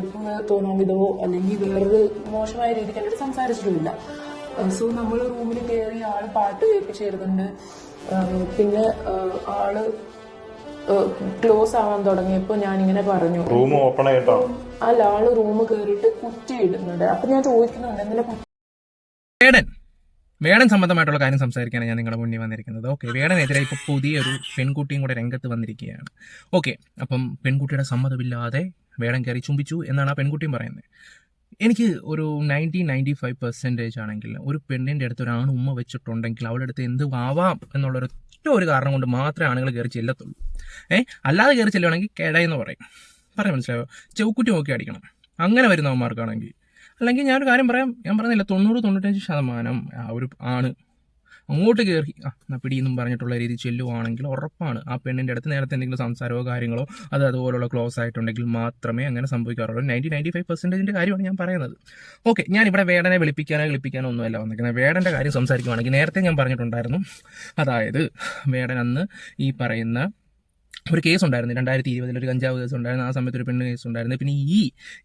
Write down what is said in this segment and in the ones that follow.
വെറുപ്പ് തോന്നാൻ വിധമോ അല്ലെങ്കിൽ വേറൊരു മോശമായ രീതിക്ക് അവർ സംസാരിച്ചിട്ടുമില്ല. സോ നമ്മൾ റൂമിൽ കയറി ആൾ പാട്ട് കേൾപ്പിച്ചിരുന്നുണ്ട്. പിന്നെ ആ, ആൾ ക്ലോസ് ആവാൻ തുടങ്ങിയപ്പോൾ ഇങ്ങനെ പറഞ്ഞു. റൂം ഓപ്പൺ ആയിട്ടോ? അല്ല ആൾ റൂം കയറിയിട്ട് കുറ്റി ഇടുന്നുണ്ട്. അപ്പൊ ഞാൻ ചോദിക്കുന്നുണ്ട് എന്തിനാ കുറ്റി വേടൻ വേടൻ സംബന്ധമായിട്ടുള്ള കാര്യം സംസാരിക്കാനാണ് ഞാൻ നിങ്ങളുടെ മുന്നിൽ വന്നിരിക്കുന്നത്. ഓക്കെ വേടനെതിരെ ഇപ്പോൾ പുതിയൊരു പെൺകുട്ടിയും കൂടെ രംഗത്ത് വന്നിരിക്കുകയാണ്. ഓക്കെ അപ്പം പെൺകുട്ടിയുടെ സമ്മതമില്ലാതെ വേടൻ കയറി ചുംബിച്ചു എന്നാണ് ആ പെൺകുട്ടിയും പറയുന്നത്. എനിക്ക് ഒരു നയന്റി നയന്റി ഫൈവ് പെർസെന്റേജ് ആണെങ്കിൽ ഒരു പെണ്ണിന്റെ അടുത്ത് ഒരാൾ ഉമ്മ വെച്ചിട്ടുണ്ടെങ്കിൽ അവളുടെ അടുത്ത് എന്ത് ആവാം എന്നുള്ളൊരു ഒറ്റ ഒരു കാരണം കൊണ്ട് മാത്രമേ ആണുങ്ങൾ കയറി ചെല്ലത്തുള്ളൂ. ഏ? അല്ലാതെ കയറി ചെല്ലുവാണെങ്കിൽ കേടയെന്ന് പറയും. പറയാൻ മനസ്സിലായോ? ചെവുക്കുറ്റി നോക്കി അടിക്കണം. അങ്ങനെ വരുന്നവന്മാർക്കാണെങ്കിൽ. അല്ലെങ്കിൽ ഞാനൊരു കാര്യം പറയാം. ഞാൻ പറഞ്ഞില്ല തൊണ്ണൂറ് തൊണ്ണൂറ്റഞ്ച് ശതമാനം ആ ഒരു ആണ് അങ്ങോട്ട് കയറി ആ പിടിയെന്നും പറഞ്ഞിട്ടുള്ള രീതി ചെല്ലുവാണെങ്കിൽ ഉറപ്പാണ്. ആ പെണ്ണിന്റെ അടുത്ത് നേരത്തെ എന്തെങ്കിലും സംസാരമോ കാര്യങ്ങളോ അത് അതുപോലുള്ള ക്ലോസ് ആയിട്ടുണ്ടെങ്കിൽ മാത്രമേ അങ്ങനെ സംഭവിക്കാറുള്ളൂ. നയന്റി നയന്റി ഫൈവ് പെർസെന്റേജിന്റെ കാര്യമാണ് ഞാൻ പറയുന്നത്. ഓക്കെ ഞാൻ ഇവിടെ വേടനെ വിളിപ്പിക്കാനോ വിളിപ്പിക്കാനോ ഒന്നുമല്ല വന്നിരിക്കുന്നത്. വേടന്റെ കാര്യം സംസാരിക്കുവാണെങ്കിൽ നേരത്തെ ഞാൻ പറഞ്ഞിട്ടുണ്ടായിരുന്നു. അതായത് വേടൻ അന്ന് ഈ പറയുന്ന ഒരു കേസ് ഉണ്ടായിരുന്നു. രണ്ടായിരത്തി ഇരുപതിൽ ഒരു കഞ്ചാവ് കേസ് ഉണ്ടായിരുന്നു. ആ സമയത്ത് ഒരു പെണ്ണ് കേസ് ഉണ്ടായിരുന്നു. പിന്നെ ഈ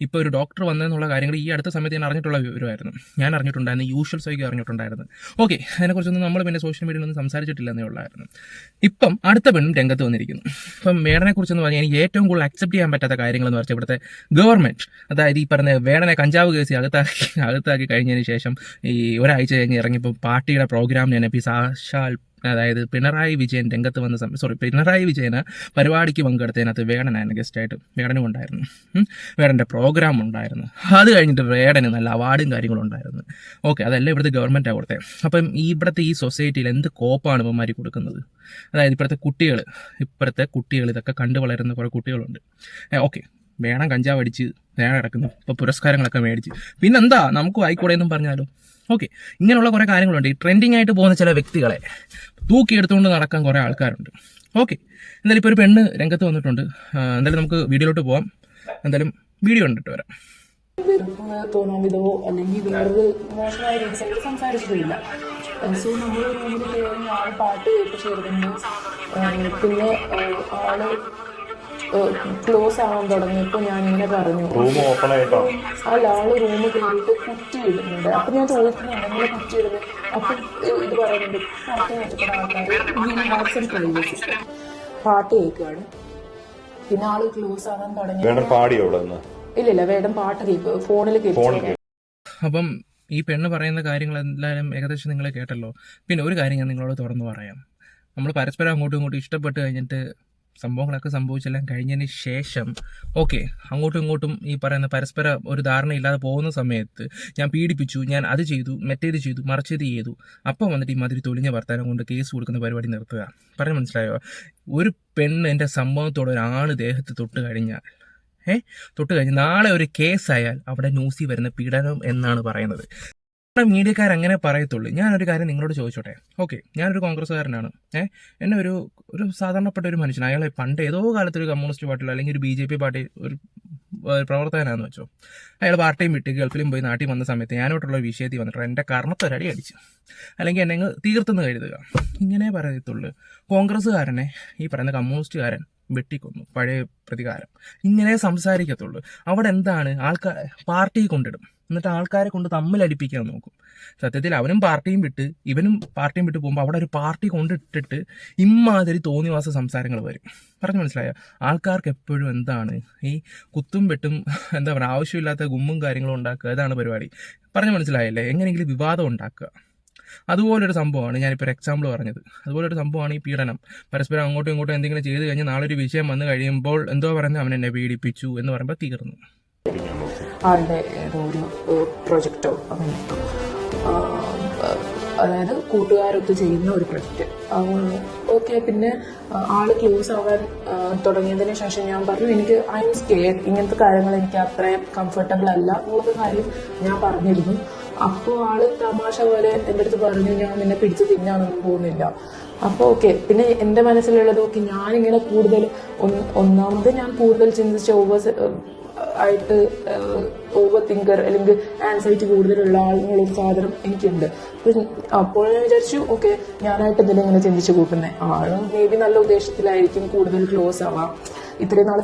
ഇപ്പോൾ ഒരു ഡോക്ടർ വന്നതെന്നുള്ള കാര്യങ്ങൾ ഈ അടുത്ത സമയത്ത് ഞാൻ അറിഞ്ഞിട്ടുള്ള വിവരമായിരുന്നു. ഞാൻ അറിഞ്ഞിട്ടുണ്ടായിരുന്നു യൂഷ്വൽ സൈക്ക് അറിഞ്ഞിട്ടുണ്ടായിരുന്നു. ഓക്കെ അതിനെക്കുറിച്ചൊന്നും നമ്മൾ പിന്നെ സോഷ്യൽ മീഡിയയിലൊന്നും സംസാരിച്ചിട്ടില്ല എന്നേ ഉള്ളായിരുന്നു. ഇപ്പം അടുത്ത പെണ്ണും രംഗത്ത് വന്നിരിക്കുന്നു. ഇപ്പം വേടനെ കുറിച്ചെന്ന് പറഞ്ഞാൽ എനിക്ക് ഏറ്റവും കൂടുതൽ അക്സെപ്റ്റ് ചെയ്യാൻ പറ്റാത്ത കാര്യങ്ങൾ എന്ന് പറഞ്ഞാൽ ഇവിടുത്തെ ഗവൺമെന്റ് അതായത് ഈ പറഞ്ഞ വേടനെ കഞ്ചാവ് കേസ് അകത്താക്കി അകത്താക്കി കഴിഞ്ഞതിന് ശേഷം ഈ ഒരാഴ്ച കഴിഞ്ഞ് ഇറങ്ങിയപ്പോൾ പാർട്ടിയുടെ പ്രോഗ്രാമിന് ഞാൻ പി സാക്ഷാൽ അതായത് പിണറായി വിജയൻ രംഗത്ത് വന്ന സമയം സോറി പിണറായി വിജയന് പരിപാടിക്ക് പങ്കെടുത്തതിനകത്ത് വേടനായിരുന്നു ഗസ്റ്റായിട്ട് വേടനും ഉണ്ടായിരുന്നു. വേടന്റെ പ്രോഗ്രാം ഉണ്ടായിരുന്നു. അത് കഴിഞ്ഞിട്ട് വേടന് നല്ല അവാർഡും കാര്യങ്ങളും ഉണ്ടായിരുന്നു. ഓക്കെ അതല്ല ഇവിടുത്തെ ഗവൺമെന്റാണ് കൊടുത്തത് അപ്പം ഈ ഇവിടുത്തെ ഈ സൊസൈറ്റിയിൽ എന്ത് കോപ്പാണ് ഇവന്മാർ കൊടുക്കുന്നത്? അതായത് ഇപ്പോഴത്തെ കുട്ടികൾ ഇപ്പോഴത്തെ കുട്ടികൾ ഇതൊക്കെ കണ്ടു വളരുന്ന കുറേ കുട്ടികളുണ്ട്. ഓക്കെ വേണം കഞ്ചാവ് അടിച്ച് വേണം കിടക്കുന്നു ഇപ്പോൾ പുരസ്കാരങ്ങളൊക്കെ മേടിച്ച്. പിന്നെന്താ നമുക്കും ആയിക്കൂടെ എന്നും പറഞ്ഞാലും. ഓക്കെ ഇങ്ങനെയുള്ള കുറേ കാര്യങ്ങളുണ്ട്. ഈ ട്രെൻഡിങ് ആയിട്ട് പോകുന്ന ചില വ്യക്തികളെ തൂക്കിയെടുത്തുകൊണ്ട് നടക്കാൻ കുറേ ആൾക്കാരുണ്ട്. ഓക്കെ എന്തായാലും ഇപ്പോൾ ഒരു പെണ്ണ് രംഗത്ത് വന്നിട്ടുണ്ട്. എന്തായാലും നമുക്ക് വീഡിയോയിലോട്ട് പോവാം. എന്തായാലും വീഡിയോ കണ്ടിട്ട് വരാം. വിധവോ അല്ലെങ്കിൽ വേറൊരു മോശമായ രീതിയിൽ സംസാരിച്ചിട്ടില്ല. സോ നമ്മൾ റൂമിൽ കയറി ആൾ പാട്ട് കേൾപ്പിച്ചിരുന്നുണ്ട് പിന്നെ ആൾ ക്ലോസ് ആവാൻ തുടങ്ങിയപ്പോൾ ഇങ്ങനെ പറഞ്ഞു. റൂം ഓപ്പൺ ആയിട്ടോ? അല്ല ആൾ റൂമിൽ കയറിയിട്ട് കുറ്റി ഇടുന്നുണ്ട്. അപ്പൊ ഞാൻ ചോദിക്കുന്നുണ്ട് എങ്ങനെ കുറ്റി ഇടുന്നത് അപ്പൊ ഇത് പറയുന്നുണ്ട് ആൾക്കാർ പ്രൈവസി പാട്ട് കേൾക്കുകയാണ് പിന്നെ ആൾ ക്ലോസ് ആവാൻ തുടങ്ങി. പാടിയോ ഇല്ല ഇല്ലില്ല വേഗം പാട്ട് കേൾക്കും ഫോണിൽ കേൾക്കും അപ്പം ഈ പെണ്ണ് പറയുന്ന കാര്യങ്ങൾ എന്തായാലും ഏകദേശം നിങ്ങളെ കേട്ടല്ലോ. പിന്നെ ഒരു കാര്യം ഞാൻ നിങ്ങളോട് തുറന്നു പറയാം. നമ്മൾ പരസ്പരം അങ്ങോട്ടും ഇങ്ങോട്ടും ഇഷ്ടപ്പെട്ട് കഴിഞ്ഞിട്ട് സംഭവങ്ങളൊക്കെ സംഭവിച്ചെല്ലാം കഴിഞ്ഞതിന് ശേഷം ഓക്കെ അങ്ങോട്ടും ഇങ്ങോട്ടും ഈ പറയുന്ന പരസ്പര ഒരു ധാരണയില്ലാതെ പോകുന്ന സമയത്ത് ഞാൻ പീഡിപ്പിച്ചു ഞാൻ അത് ചെയ്തു മറ്റേത് ചെയ്തു മറിച്ചത് ചെയ്തു. അപ്പം വന്നിട്ട് ഈ മാതിരി തൊളിഞ്ഞ വർത്താനം കൊണ്ട് കേസ് കൊടുക്കുന്ന പരിപാടി നിർത്തുക. പറഞ്ഞു മനസ്സിലായോ? ഒരു പെണ്ണ് എന്റെ സംഭവത്തോടെ ഒരാണ് ദേഹത്ത് തൊട്ട് കഴിഞ്ഞാൽ ഏഹ് തൊട്ട് കഴിഞ്ഞ് നാളെ ഒരു കേസായാൽ അവിടെ ന്യൂസി വരുന്ന പീഡനം എന്നാണ് പറയുന്നത്. നമ്മുടെ മീഡിയക്കാർ അങ്ങനെ പറയത്തുള്ളൂ. ഞാനൊരു കാര്യം നിങ്ങളോട് ചോദിച്ചോട്ടെ? ഓക്കെ ഞാനൊരു കോൺഗ്രസ്സുകാരനാണ്. ഏഹ് എന്നെ ഒരു ഒരു സാധാരണപ്പെട്ട ഒരു മനുഷ്യൻ അയാളെ പണ്ട് ഏതോ കാലത്ത് ഒരു കമ്മ്യൂണിസ്റ്റ് പാർട്ടിയിലോ അല്ലെങ്കിൽ ഒരു ബി ജെ പി പാർട്ടി ഒരു പ്രവർത്തകനാണെന്ന് വെച്ചോ. അയാൾ പാർട്ടിയും വിട്ട് ഗൾഫിലും പോയി നാട്ടിൽ വന്ന സമയത്ത് ഞാനോട്ടുള്ള വിഷയത്തിൽ വന്നിട്ട് എന്റെ കർണത്തൊരടി അടിച്ചു. അല്ലെങ്കിൽ എന്നെ തീർത്തെന്ന് കരുതുക ഇങ്ങനെ പറയത്തുള്ളൂ. കോൺഗ്രസ്സുകാരനെ ഈ പറയുന്ന കമ്മ്യൂണിസ്റ്റുകാരൻ വെട്ടിക്കൊന്നു. പഴയ പ്രതികാരം. ഇങ്ങനെ സംസാരിക്കത്തുള്ളൂ. അവിടെ എന്താണ്? ആൾക്കാർ പാർട്ടി കൊണ്ടിടും. എന്നിട്ട് ആൾക്കാരെ കൊണ്ട് തമ്മിലടിപ്പിക്കാൻ നോക്കും. സത്യത്തിൽ അവനും പാർട്ടിയും വിട്ട് ഇവനും പാർട്ടിയും വിട്ട് പോകുമ്പോൾ അവിടെ ഒരു പാർട്ടി കൊണ്ടിട്ടിട്ട് ഇമാതിരി തോന്നിവാസ സംസാരങ്ങൾ വരും. പറഞ്ഞു മനസ്സിലായോ? ആൾക്കാർക്ക് എപ്പോഴും എന്താണ്? ഈ കുത്തും വെട്ടും എന്താ പറയുക ആവശ്യമില്ലാത്ത ഗുമ്മും കാര്യങ്ങളും ഉണ്ടാക്കുക. ഇതാണ് പരിപാടി. പറഞ്ഞു മനസ്സിലായല്ലേ? എങ്ങനെയെങ്കിലും വിവാദം ഉണ്ടാക്കുക. അതുപോലൊരു സംഭവമാണ് ഞാനിപ്പോൾ ഒരു എക്സാമ്പിൾ പറഞ്ഞത്. അതുപോലൊരു സംഭവമാണ് ഈ പീഡനം. പരസ്പരം അങ്ങോട്ടും ഇങ്ങോട്ടും എന്തെങ്കിലും ചെയ്ത് കഴിഞ്ഞ് നാളെ ഒരു വിഷയം വന്നു കഴിയുമ്പോൾ എന്തോ പറഞ്ഞ് അവൻ എന്നെ പീഡിപ്പിച്ചു എന്ന് പറയുമ്പോൾ തീർന്നു. ആളുടെ ഏതോ ഒരു പ്രൊജക്റ്റോ അങ്ങനെ അതായത് കൂട്ടുകാരൊത്ത് ചെയ്യുന്ന ഒരു പ്രൊജക്റ്റ്. ഓക്കെ പിന്നെ ആൾ ക്ലോസ് ആവാൻ തുടങ്ങിയതിന് ശേഷം ഞാൻ പറഞ്ഞു എനിക്ക് ഐ എം സ്കെയർ ഇങ്ങനത്തെ കാര്യങ്ങൾ എനിക്ക് അത്രയും കംഫർട്ടബിൾ അല്ല. എന്നുള്ള കാര്യം ഞാൻ പറഞ്ഞിരുന്നു. അപ്പോൾ ആൾ തമാശ പോലെ എന്റെ അടുത്ത് പറഞ്ഞു ഞാൻ നിന്നെ പിടിച്ച് തിന്നാനൊന്നും പോകുന്നില്ല. അപ്പോൾ ഓക്കെ പിന്നെ എന്റെ മനസ്സിലുള്ളത് ഓക്കെ ഞാനിങ്ങനെ കൂടുതൽ ഒന്ന്- ഒന്നാമത് ഞാൻ കൂടുതൽ ചിന്തിച്ച ഓവർ ആയിട്ട് ഓവർ തിങ്കർ അല്ലെങ്കിൽ ആൻസൈറ്റി കൂടുതലുള്ള ആളുകളൊരു സാധനം എനിക്കുണ്ട്. അപ്പോൾ ഞാൻ വിചാരിച്ചു ഓക്കെ ഞാനായിട്ട് ഇതിൽ ഇങ്ങനെ ചിന്തിച്ചു കൂട്ടുന്നത് ആളും മേ ബി നല്ല ഉദ്ദേശത്തിലായിരിക്കും കൂടുതൽ ക്ലോസ് ആവാം. ഇത്രയും നാളെ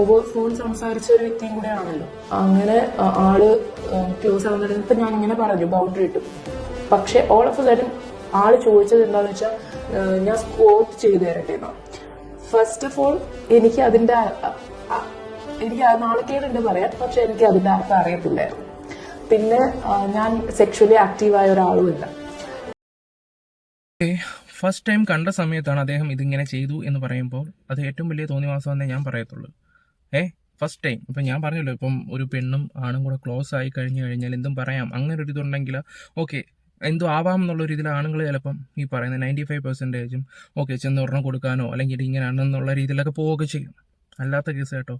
ഓവർ ഫോൺ സംസാരിച്ച ഒരു വ്യക്തിയും കൂടെ ആണല്ലോ. അങ്ങനെ ആൾ ക്ലോസ് ആവുന്നിടത്ത് ഞാൻ ഇങ്ങനെ പറഞ്ഞു ബൗണ്ടറി ഇട്ടു. പക്ഷെ ഓൾ ഓഫ് സഡൻ ആൾ ചോദിച്ചത് എന്താന്ന് വെച്ചാൽ ഞാൻ സ്കോപ്പ് ചെയ്തു തരട്ടെ ഫസ്റ്റ് ഓഫ് ഓൾ എനിക്ക് അതിന്റെ എനിക്ക് നാണക്കേടുണ്ട് പറയാൻ പക്ഷെ എനിക്ക് അതിന്റെ അർത്ഥം അറിയത്തില്ലായിരുന്നു പിന്നെ ഞാൻ സെക്ഷലി ആക്റ്റീവായ ഒരാളുമില്ല. ഫസ്റ്റ് ടൈം കണ്ട സമയത്താണ് അദ്ദേഹം ഇതിങ്ങനെ ചെയ്തു എന്ന് പറയുമ്പോൾ അത് ഏറ്റവും വലിയ തോന്നിവാസമെന്നേ ഞാൻ പറയത്തുള്ളൂ. ഏ ഫസ്റ്റ് ടൈം ഇപ്പം ഞാൻ പറഞ്ഞല്ലോ ഇപ്പം ഒരു പെണ്ണും ആണും കൂടെ ക്ലോസ് ആയി കഴിഞ്ഞു കഴിഞ്ഞാൽ എന്തും പറയാം. അങ്ങനെ ഒരു ഇതുണ്ടെങ്കിൽ ഓക്കെ എന്തു ആവാം എന്നുള്ള രീതിയിൽ ആണുങ്ങൾ ചിലപ്പം ഈ പറയുന്ന നയന്റി ഫൈവ് പെർസെന്റേജും ഓക്കെ ചെന്ന് ഒരെണ്ണം കൊടുക്കാനോ അല്ലെങ്കിൽ ഇങ്ങനെ ഇങ്ങനെയാണെന്നുള്ള രീതിയിലൊക്കെ പോവുകയൊക്കെ ചെയ്യും. അല്ലാത്ത കേസ് കേട്ടോ.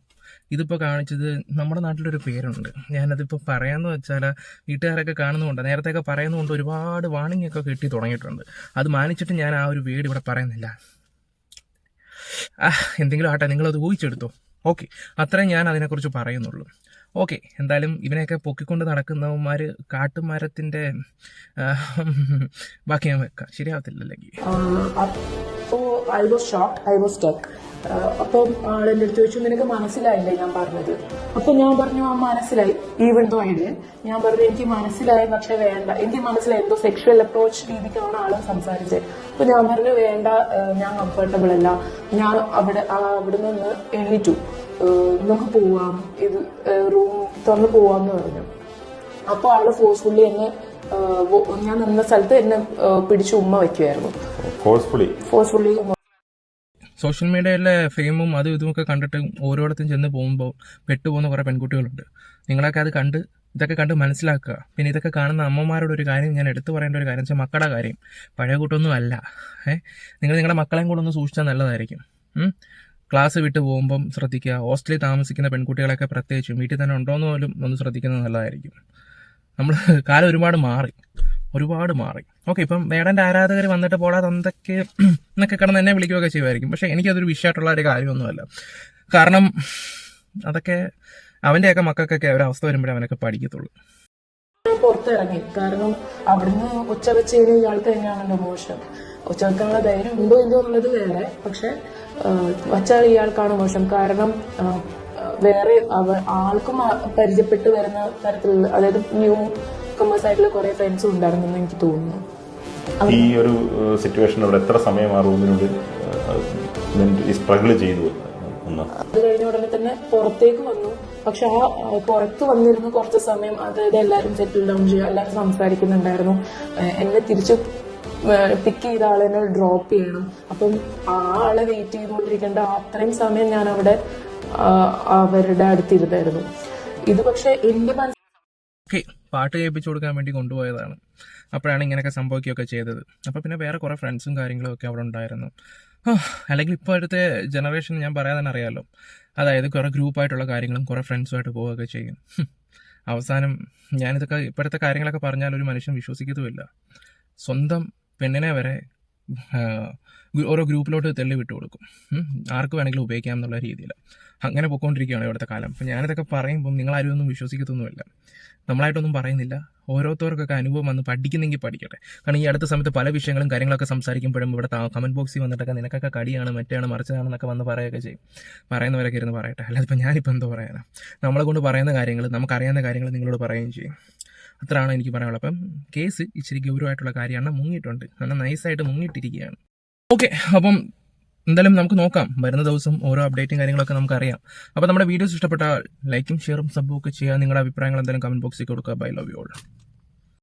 ഇതിപ്പോൾ കാണിച്ചത് നമ്മുടെ നാട്ടിലൊരു പേരുണ്ട്. ഞാനതിപ്പോൾ പറയാമെന്ന് വെച്ചാൽ വീട്ടുകാരൊക്കെ കാണുന്നുണ്ട് നേരത്തെയൊക്കെ പറയുന്നതുകൊണ്ട് ഒരുപാട് വാണിംഗ് ഒക്കെ കിട്ടി തുടങ്ങിയിട്ടുണ്ട്. അത് മാനിച്ചിട്ട് ഞാൻ ആ ഒരു വീട് ഇവിടെ പറയുന്നില്ല. എന്തെങ്കിലും ആട്ടെ നിങ്ങളത് ഊഹിച്ചെടുത്തോ. ഓക്കെ അത്രയും ഞാൻ അതിനെക്കുറിച്ച് പറയുന്നുള്ളൂ. ഓക്കെ എന്തായാലും ഇവനെയൊക്കെ പൊക്കിക്കൊണ്ട് നടക്കുന്നവന്മാർ കാട്ടുമരത്തിന്റെ ബാക്കി ഞാൻ വെക്കാം. ശരിയാവത്തില്ല അല്ലെങ്കിൽ. അപ്പോ I was shock I was stuck അപ്പം ആളെന്റെ അടുത്ത് ചോദിച്ചു നിനക്ക് മനസ്സിലായില്ലേ? ഞാൻ പറഞ്ഞത്. അപ്പൊ ഞാൻ പറഞ്ഞു ആ മനസ്സിലായി. ഈവൻ ദോ ഐഡിയ ഞാൻ പറഞ്ഞു എനിക്ക് മനസ്സിലായി പക്ഷെ വേണ്ട. എനിക്ക് മനസ്സിലായി എന്തോ സെക്ഷൽ അപ്രോച്ച് രീതിക്കാണ് ആൾ സംസാരിച്ചത് അപ്പൊ ഞാൻ പറഞ്ഞു വേണ്ട ഞാൻ കംഫർട്ടബിൾ അല്ല. ഞാൻ അവിടെ അവിടെ നിന്ന് എണീറ്റു. നമുക്ക് പോവാം. ഇത് റൂം തുറന്ന് പോവാന്ന് പറഞ്ഞു. അപ്പോൾ ആൾ ഫോഴ്സ്ഫുള്ളി എന്നെ ഞാൻ നിന്ന സ്ഥലത്ത് എന്നെ പിടിച്ചു പിടിച്ച് ഉമ്മ വെക്കുമായിരുന്നു ഫോഴ്സ്ഫുള്ളി ഫോഴ്സ്ഫുള്ളി സോഷ്യൽ മീഡിയയിലെ ഫെയിമും അതും ഇതുമൊക്കെ കണ്ടിട്ട് ഓരോടത്തും ചെന്ന് പോകുമ്പോൾ പെട്ടുപോകുന്ന കുറേ പെൺകുട്ടികളുണ്ട്. നിങ്ങളൊക്കെ അത് കണ്ട് ഇതൊക്കെ കണ്ട് മനസ്സിലാക്കുക. പിന്നെ ഇതൊക്കെ കാണുന്ന അമ്മമാരോട് ഒരു കാര്യം ഞാൻ എടുത്തു പറയേണ്ട ഒരു കാര്യം വെച്ചാൽ മക്കളുടെ കാര്യം. പഴയ കൂട്ടൊന്നും അല്ല. ഏ? നിങ്ങൾ നിങ്ങളുടെ മക്കളെയും കൂടെ ഒന്ന് സൂക്ഷിച്ചാൽ നല്ലതായിരിക്കും. ക്ലാസ് വിട്ട് പോകുമ്പം ശ്രദ്ധിക്കുക. ഹോസ്റ്റലിൽ താമസിക്കുന്ന പെൺകുട്ടികളൊക്കെ പ്രത്യേകിച്ചും വീട്ടിൽ തന്നെ ഉണ്ടോയെന്ന് പോലും ഒന്ന് ശ്രദ്ധിക്കുന്നത് നല്ലതായിരിക്കും. നമ്മൾ കാലം ഒരുപാട് മാറി. ഒരുപാട് മാറി. ഓക്കെ ഇപ്പം വേടന്റെ ആരാധകർ വന്നിട്ട് പോടാ എന്തൊക്കെ എന്നൊക്കെ കിടന്ന് എന്നെ വിളിക്കുകയൊക്കെ ചെയ്യുമായിരിക്കും. പക്ഷേ എനിക്കതൊരു വിഷയമായിട്ടുള്ള ഒരു കാര്യമൊന്നുമല്ല. കാരണം അതൊക്കെ അവന്റെയൊക്കെ മക്കൾക്കൊക്കെ ഒരു അവസ്ഥ വരുമ്പോഴേ അവനൊക്കെ പഠിക്കത്തുള്ളൂ. പുറത്തിറങ്ങി കാരണം അവിടുന്ന് ഉച്ച വെച്ച് കഴിഞ്ഞാൽ ഇയാൾക്ക് തന്നെയാണല്ലോ മോശം. ഉച്ച വെക്കാനുള്ള ധൈര്യം ഉണ്ടോ ഇല്ലയോ എന്നുള്ളത് വേറെ. പക്ഷെ വച്ചാൽ ഇയാൾക്കാണ് മോശം. കാരണം വേറെ ആൾക്കും പരിചയപ്പെട്ട് വരുന്ന തരത്തിലുള്ള അതായത് ന്യൂ കമേഴ്സ് ആയിട്ടുള്ള കുറെ ഫ്രണ്ട്സും ഉണ്ടായിരുന്നെന്ന് എനിക്ക് തോന്നുന്നു. ഈ ഒരു സിറ്റുവേഷൻ അവിടെ എത്ര സമയം ആ റൂമിനുള്ളിൽ സ്ട്രഗിൾ ചെയ്തു അത് കഴിഞ്ഞ ഉടനെ തന്നെ പുറത്തേക്ക് വന്നു. പക്ഷെ ആ പുറത്ത് വന്നിരുന്ന കുറച്ച് സമയം അതായത് എല്ലാവരും സെറ്റിൽ ഡൗൺ ചെയ്യുക എല്ലാവരും സംസാരിക്കുന്നുണ്ടായിരുന്നു. എന്നെ തിരിച്ച് പിക്ക് ചെയ്ത ആളെന്നെ ഡ്രോപ്പ് ചെയ്യണം. അപ്പം ആ ആളെ വെയിറ്റ് ചെയ്തുകൊണ്ടിരിക്കേണ്ട അത്രയും സമയം ഞാൻ അവിടെ അവരുടെ അടുത്തിരുന്നായിരുന്നു ഇത് പക്ഷെ എന്റെ മനസ്സിൽ ഓക്കെ പാട്ട് കേൾപ്പിച്ചു കൊടുക്കാൻ വേണ്ടി കൊണ്ടുപോയതാണ്. അപ്പോഴാണ് ഇങ്ങനെയൊക്കെ സംഭവിക്കുകയൊക്കെ ചെയ്തത്. അപ്പോൾ പിന്നെ വേറെ കുറേ ഫ്രണ്ട്സും കാര്യങ്ങളും ഒക്കെ അവിടെ ഉണ്ടായിരുന്നു. അല്ലെങ്കിൽ ഇപ്പോൾ അടുത്ത ജനറേഷൻ ഞാൻ പറയാതെ തന്നെ അറിയാമല്ലോ അതായത് കുറേ ഗ്രൂപ്പായിട്ടുള്ള കാര്യങ്ങളും കുറേ ഫ്രണ്ട്സുമായിട്ട് പോവുകയൊക്കെ ചെയ്യും. അവസാനം ഞാനിതൊക്കെ ഇപ്പോഴത്തെ കാര്യങ്ങളൊക്കെ പറഞ്ഞാൽ ഒരു മനുഷ്യൻ വിശ്വസിക്കത്തുമില്ല. സ്വന്തം പെണ്ണിനെ വരെ ഓരോ ഗ്രൂപ്പിലോട്ട് തെള്ളി വിട്ടു കൊടുക്കും. ആർക്ക് വേണമെങ്കിലും ഉപയോഗിക്കാം എന്നുള്ള രീതിയിൽ അങ്ങനെ പൊയ്ക്കൊണ്ടിരിക്കുകയാണ് ഇവിടുത്തെ കാലം. അപ്പം ഞാനിതൊക്കെ പറയുമ്പം നിങ്ങളാരും ഒന്നും വിശ്വസിക്കത്തൊന്നുമില്ല. നമ്മളായിട്ടൊന്നും പറയുന്നില്ല. ഓരോരുത്തർക്കൊക്കെ അനുഭവം വന്ന് പഠിക്കുന്നെങ്കിൽ പഠിക്കട്ടെ. കാരണം ഈ അടുത്ത സമയത്ത് പല വിഷയങ്ങളും കാര്യങ്ങളൊക്കെ സംസാരിക്കുമ്പോഴും ഇവിടെ കമന്റ് ബോക്സിൽ വന്നിട്ടൊക്കെ നിനക്കൊക്കെ കടിയാണ് മറ്റാണ് മറിച്ചതാണെന്നൊക്കെ വന്ന് പറയുകയൊക്കെ ചെയ്യും. പറയുന്നവരൊക്കെ ഇരുന്ന് പറയട്ടെ. അല്ലാതെ ഇപ്പം ഞാനിപ്പോൾ എന്തോ പറയാനാണ് നമ്മളെ കൊണ്ട് പറയുന്ന കാര്യങ്ങൾ നമുക്കറിയാവുന്ന കാര്യങ്ങൾ നിങ്ങളോട് പറയുകയും ചെയ്യും. അത്രയാണ് എനിക്ക് പറയാനുള്ളത്. അപ്പം കേസ് ഇച്ചിരി ഗൗരവമായിട്ടുള്ള കാര്യമാണ്. മുങ്ങിയിട്ടുണ്ട്. കാരണം നൈസായിട്ട് മുങ്ങിയിട്ടിരിക്കുകയാണ്. ഓക്കെ അപ്പം എന്തായാലും നമുക്ക് നോക്കാം. വരുന്ന ദിവസം ഓരോ അപ്ഡേറ്റും കാര്യങ്ങളൊക്കെ നമുക്കറിയാം. അപ്പോൾ നമ്മുടെ വീഡിയോസ് ഇഷ്ടപ്പെട്ടാൽ ലൈക്കും ഷെയറും സബ്ബും ഒക്കെ ചെയ്യുക. നിങ്ങളുടെ അഭിപ്രായങ്ങൾ എന്തായാലും കമന്റ് ബോക്സിൽ കൊടുക്കുക. Bye love you all